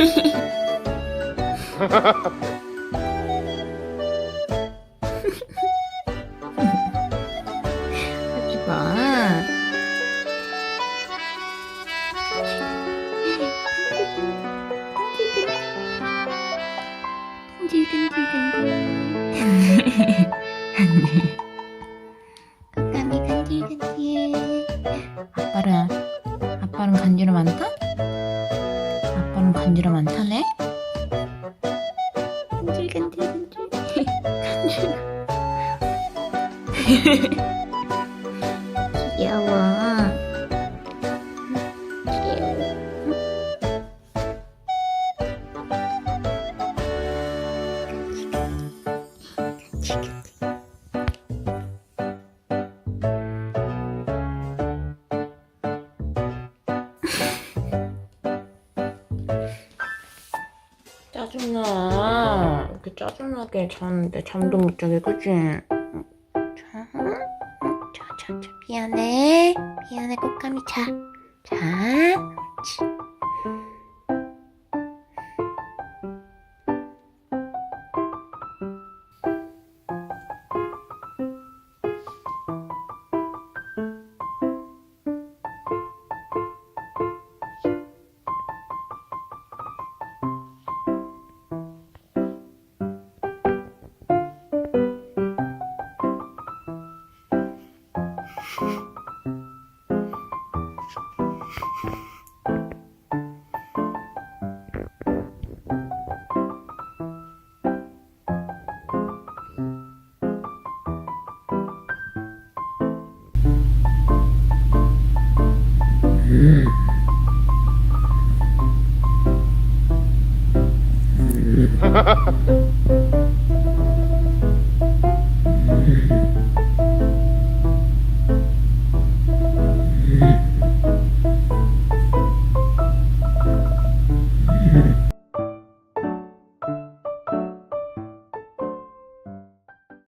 Hehehe 아빠는 아빠는 간지럼 많다? 아빠는 간지럼 많다네? 귀여워. 짜증나. 이렇게 짜증나게 자는데 잠도 못 자게, 그치? 미안해. 미안해, 꽃감이 자. 자, ha ha ha